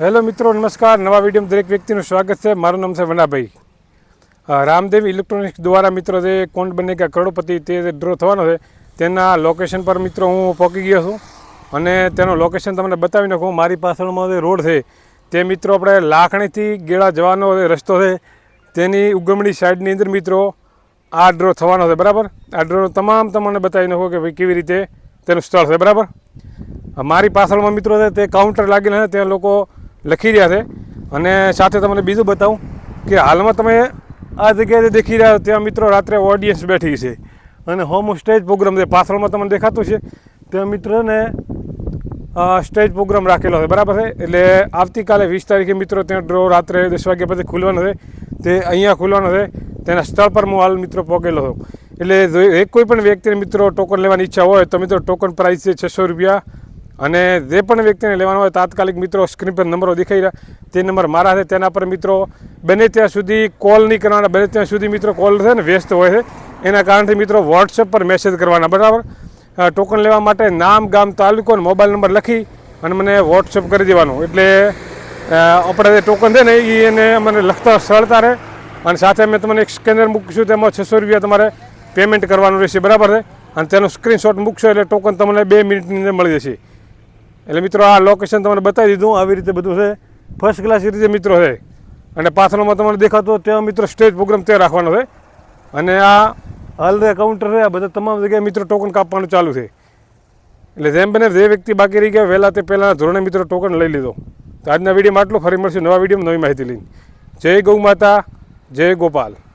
Hello મિત્રો, નમસ્કાર. નવા વિડીયોમાં દરેક વ્યક્તિનું સ્વાગત છે. મારું નામ છે વનાભાઈ રામદેવ ઇલેક્ટ્રોનિક્સ દ્વારા મિત્રો જે કોણ બને કે કરોડપતિ તે ડ્રો થવાનો છે, તેના લોકેશન પર મિત્રો હું પહોંચી ગયો છું. અને તેનો લોકેશન તમને બતાવી નાખું. મારી પાછળમાં જે રોડ છે, તે મિત્રો આપણે લાખણીથી ગેળા જવાનો રસ્તો છે, તેની ઉગમણી સાઈડની અંદર મિત્રો આ ડ્રો થવાનો છે. બરાબર? આ ડ્રો તમામ તમને બતાવી નાખો કે ભાઈ કેવી રીતે તેનું સ્થળ છે. બરાબર? મારી પાછળમાં મિત્રો છે તે કાઉન્ટર લાગેલા છે, ત્યાં લોકો લખી રહ્યા છે. અને સાથે તમને બીજું બતાવું કે હાલમાં તમે આ જગ્યાએ દેખી રહ્યા ત્યાં મિત્રો રાત્રે ઓડિયન્સ બેઠી છે. અને હોમ સ્ટેજ પ્રોગ્રામ છે પાછળમાં તમને દેખાતું છે, ત્યાં મિત્રોને સ્ટેજ પ્રોગ્રામ રાખેલો છે. બરાબર છે? એટલે આવતીકાલે વીસ તારીખે મિત્રો ત્યાં ડ્રો રાત્રે દસ વાગ્યા પછી ખુલવાનો છે. તે અહીંયા ખુલવાનો છે. તેના સ્થળ પર હું હાલ મિત્રો પહોંચેલો છું. એટલે એક કોઈ પણ વ્યક્તિને મિત્રો ટોકન લેવાની ઈચ્છા હોય, તો મિત્રો ટોકન પ્રાઇસ છે છસો રૂપિયા. અને જે પણ વ્યક્તિને લેવાનો હોય, તાત્કાલિક મિત્રો સ્ક્રીન પર નંબરો દેખાઈ રહ્યા. તે નંબર મારા છે, તેના પર મિત્રો, બને ત્યાં સુધી કોલ નહીં કરવાના. બને ત્યાં સુધી મિત્રો કોલ છે ને, વ્યસ્ત હોય છે. એના કારણથી મિત્રો વોટ્સએપ પર મેસેજ કરવાના, બરાબર? ટોકન લેવા માટે નામ, ગામ, તાલુકો અને મોબાઈલ નંબર લખી અને મને વોટ્સએપ કરી દેવાનું. એટલે આપણે જે ટોકન છે ને, એ એને મને લખતા સરળતા રહે. અને સાથે મેં તમને એક સ્કેનર મૂકીશું, તેમાં છસો રૂપિયા તમારે પેમેન્ટ કરવાનું રહેશે, બરાબર છે? અને તેનો સ્ક્રીનશોટ મૂકશો એટલે ટોકન તમને બે મિનિટની અંદર મળી જશે. એટલે મિત્રો, આ લોકેશન તમને બતાવી દીધું, આવી રીતે બધું છે. ફર્સ્ટ ક્લાસ રીતે મિત્રો છે. અને પાછળમાં તમને દેખાતો ત્યાં મિત્રો સ્ટેજ પ્રોગ્રામ ત્યાં રાખવાનો છે. અને આ હાલ જે કાઉન્ટર છે, આ બધા તમામ જગ્યાએ મિત્રો ટોકન કાપવાનું ચાલુ છે. એટલે જેમ બને જે વ્યક્તિ બાકી રહી ગયા, વહેલા તે પહેલાં ધોરણે મિત્રો ટોકન લઈ લીધો. તો આજના વિડીયોમાં આટલું. ફરી મળશું નવા વિડીયોમાં નવી માહિતી લઈને. જય ગૌ માતા, જય ગોપાલ.